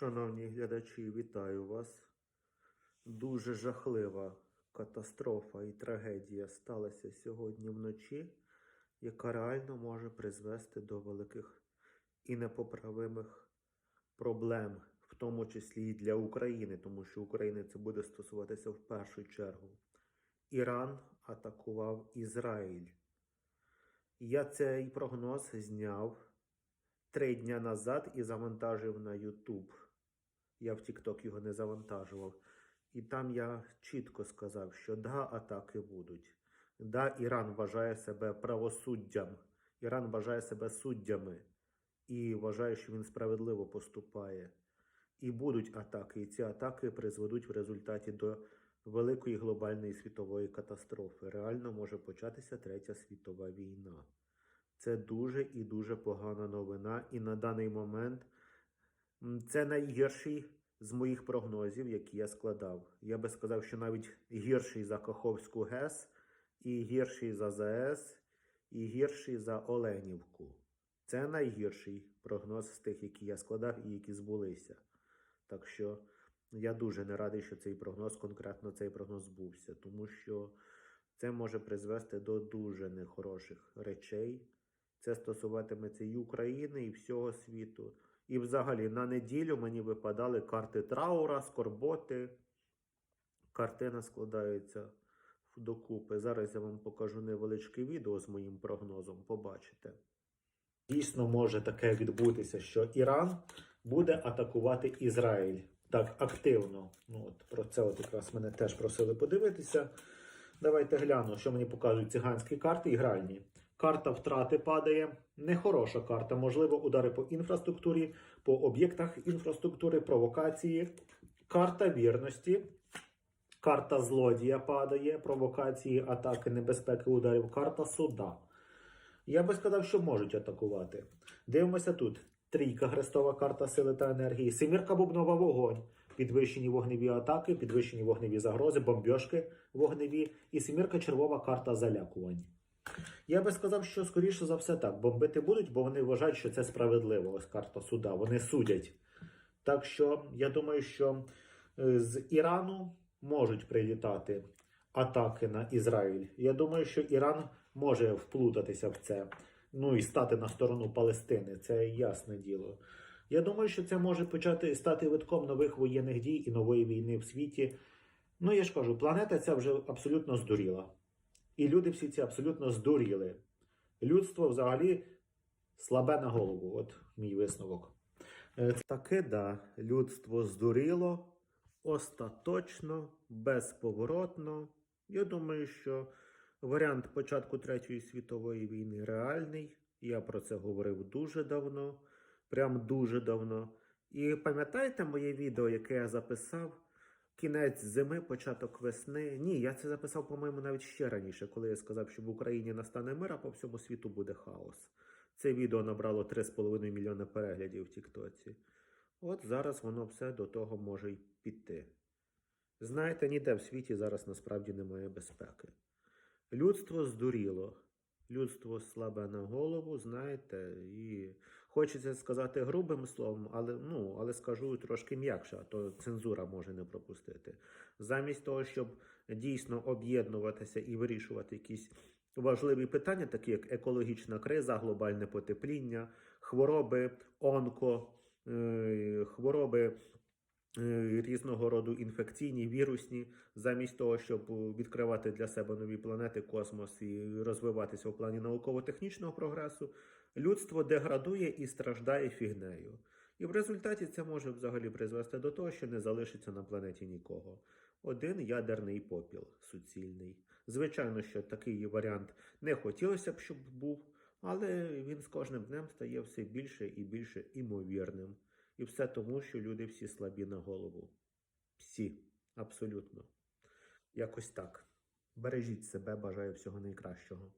Шановні глядачі, вітаю вас. Дуже жахлива катастрофа і трагедія сталася сьогодні вночі, яка реально може призвести до великих і непоправимих проблем, в тому числі і для України, тому що України це буде стосуватися в першу чергу. Іран атакував Ізраїль. Я цей прогноз зняв три дня назад і завантажив на YouTube. Я в TikTok його не завантажував. І там я чітко сказав, що да, атаки будуть. Да, Іран вважає себе правосуддям. Іран вважає себе суддями і вважає, що він справедливо поступає. І будуть атаки. І ці атаки призведуть в результаті до великої глобальної світової катастрофи. Реально може початися Третя світова війна. Це дуже і дуже погана новина. І на даний момент це найгірший з моїх прогнозів, які я складав. Я би сказав, що навіть гірший за Каховську ГЕС, і гірший за ЗАЕС, і гірший за Оленівку. Це найгірший прогноз з тих, які я складав і які збулися. Так що я дуже не радий, що цей прогноз, конкретно цей прогноз збувся, тому що це може призвести до дуже нехороших речей. Це стосуватиметься і України, і всього світу. І взагалі на неділю мені випадали карти траура, скорботи. Картина складається докупи. Зараз я вам покажу невеличке відео з моїм прогнозом. Побачите. Дійсно може таке відбутися, що Іран буде атакувати Ізраїль так активно. Ну, от про це от якраз мене теж просили подивитися. Давайте гляну, що мені показують циганські карти ігральні. Карта втрати падає. Нехороша карта. Можливо, удари по інфраструктурі, по об'єктах інфраструктури, провокації. Карта вірності. Карта злодія падає, провокації, атаки, небезпеки, ударів. Карта суда. Я би сказав, що можуть атакувати. Дивимося тут. Трійка хрестова карта сили та енергії. Семірка бубнова вогонь. Підвищені вогневі атаки, підвищені вогневі загрози, бомбьошки вогневі. І семірка червова карта залякувань. Я би сказав, що скоріше за все так. Бомбити будуть, бо вони вважають, що це справедливо. Ось карта суда. Вони судять. Так що я думаю, що е, з Ірану можуть прилітати атаки на Ізраїль. Я думаю, що Іран може вплутатися в це. Ну і стати на сторону Палестини. Це ясне діло. Я думаю, що це може почати стати витком нових воєнних дій і нової війни в світі. Ну, я ж кажу, планета ця вже абсолютно здуріла. І люди всі ці абсолютно здуріли. Людство взагалі слабе на голову. От мій висновок. Е, Таки да, людство здуріло остаточно, безповоротно. Я думаю, що варіант початку Третьої світової війни реальний. Я про це говорив дуже давно, прям дуже давно. І пам'ятаєте моє відео, яке я записав? Кінець зими, початок весни. Ні, я це записав, по-моєму, навіть ще раніше, коли я сказав, що в Україні настане мир, а по всьому світу буде хаос. Це відео набрало 3,5 мільйони переглядів в Тіктоці. От зараз воно все до того може й піти. Знаєте, ніде в світі зараз насправді немає безпеки. Людство здуріло. Людство слабе на голову, знаєте, і хочеться сказати грубим словом, але ну, але скажу трошки м'якше, то цензура може не пропустити. Замість того, щоб дійсно об'єднуватися і вирішувати якісь важливі питання, такі як екологічна криза, глобальне потепління, хвороби, онко, е, хвороби різного роду інфекційні, вірусні, замість того, щоб відкривати для себе нові планети, космос і розвиватися в плані науково-технічного прогресу, людство деградує і страждає фігнею. І в результаті це може взагалі призвести до того, що не залишиться на планеті нікого. Один ядерний попіл суцільний. Звичайно, що такий варіант не хотілося б, щоб був, але він з кожним днем стає все більше і більше імовірним. І все тому, що люди всі слабі на голову. Всі, абсолютно. Якось так. Бережіть себе, бажаю всього найкращого.